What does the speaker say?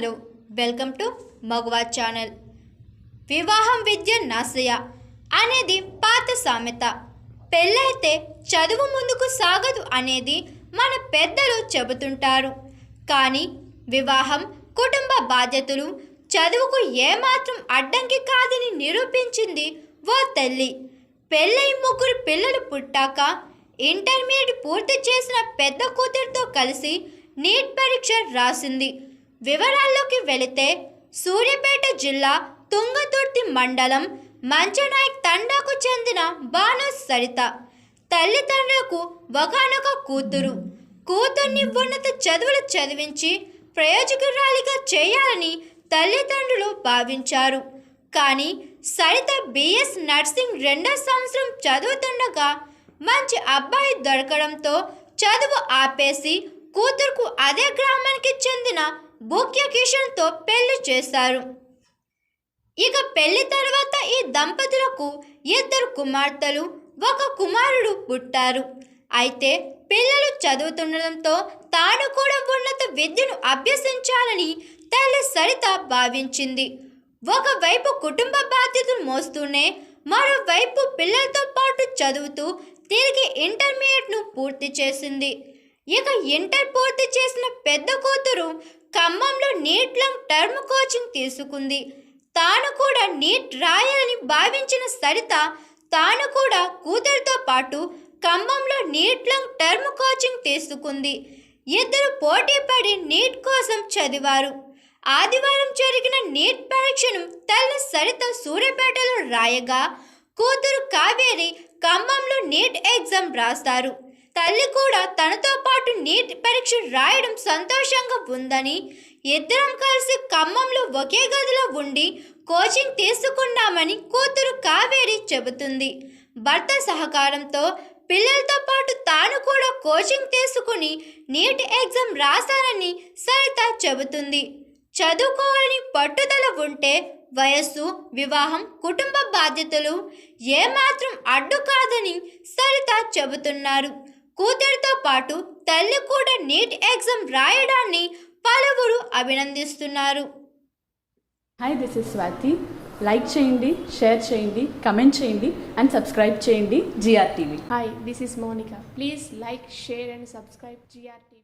Hello welcome to మగవా channel. వివాహం విద్య నాశయ అనేది పాత సామెత. పెళ్ళైతే చదువు ముందుకు సాగదు అనేది మన పెద్దలు చెబుతుంటారు. కానీ వివాహం కుటుంబ బాధ్యతలు చదువుకు ఏమాత్రం అడ్డంకి కాదని నిరూపించింది ఓ తల్లి. పెళ్ళై ముగ్గురు పిల్లలు పుట్టాక ఇంటర్మీడియట్ పూర్తి చేసిన పెద్ద కూతురితో కలిసి నీట్ పరీక్ష రాసింది. వివరాల్లోకి వెళితే సూర్యాపేట జిల్లా తుంగతుర్తి మండలం మంచనాయక్ తండాకు చెందిన బాను సరిత. తల్లిదండ్రులకు ఒకనొక కూతురు. కూతుర్ని ఉన్నత చదువులు చదివించి ప్రయోజకురాలిగా చేయాలని తల్లిదండ్రులు భావించారు. కానీ సరిత బిఎస్ నర్సింగ్ రెండో సంవత్సరం చదువుతుండగా మంచి అబ్బాయి దొరకడంతో చదువు ఆపేసి కూతురుకు అదే గ్రామానికి చెందిన భూక్య కిషన్తో పెళ్ళి చేశారు. ఇక పెళ్ళి తర్వాత ఈ దంపతులకు ఇద్దరు కుమార్తెలు ఒక కుమారుడు పుట్టారు. అయితే పిల్లలు చదువుతుండడంతో తాను కూడా ఉన్నత విద్యను అభ్యసించాలని తల్లి సరిత భావించింది. ఒకవైపు కుటుంబ బాధ్యతలు మోస్తూనే మరోవైపు పిల్లలతో పాటు చదువుతూ తిరిగి ఇంటర్మీడియట్ను పూర్తి చేసింది. ఇక ఇంటర్ పూర్తి చేసిన పెద్ద కూతురు ఖమ్మంలో నీట్ లాంగ్ టర్మ్ కోచింగ్ తీసుకుంది. తాను కూడా నీట్ రాయాలని భావించిన సరిత తాను కూడా కూతురితో పాటు ఖమ్మంలో నీట్ లాంగ్ టర్మ్ కోచింగ్ తీసుకుంది. ఇద్దరు పోటీ పడి నీట్ కోసం చదివారు. ఆదివారం జరిగిన నీట్ పరీక్షను తల్లి సరిత సూర్యాపేటలో రాయగా కూతురు కావేరి ఖమ్మంలో నీట్ ఎగ్జామ్ రాస్తారు. తల్లి కూడా తనతో పాటు నీట్ పరీక్ష రాయడం సంతోషంగా ఉందని ఇద్దరం కలిసి ఖమ్మంలో ఒకే గదిలో ఉండి కోచింగ్ తీసుకున్నామని కూతురు కావేరి చెబుతుంది. భర్త సహకారంతో పిల్లలతో పాటు తాను కూడా కోచింగ్ తీసుకుని నీట్ ఎగ్జామ్ రాశానని సరిత చెబుతుంది. చదువుకోవాలని పట్టుదల ఉంటే వయస్సు వివాహం కుటుంబ బాధ్యతలు ఏమాత్రం అడ్డు కాదని సరిత చెబుతున్నారు. కూతురితో పాటు తల్లి కూడా నీట్ ఎగ్జామ్ రాయడాన్ని పలువురు అభినందిస్తున్నారు hi this is Swathi like చేయండి షేర్ చేయండి కమెంట్ చేయండి అండ్ సబ్స్క్రైబ్ చేయండి GR TV Hi, this is Monica. Please like, share, and subscribe GRTV.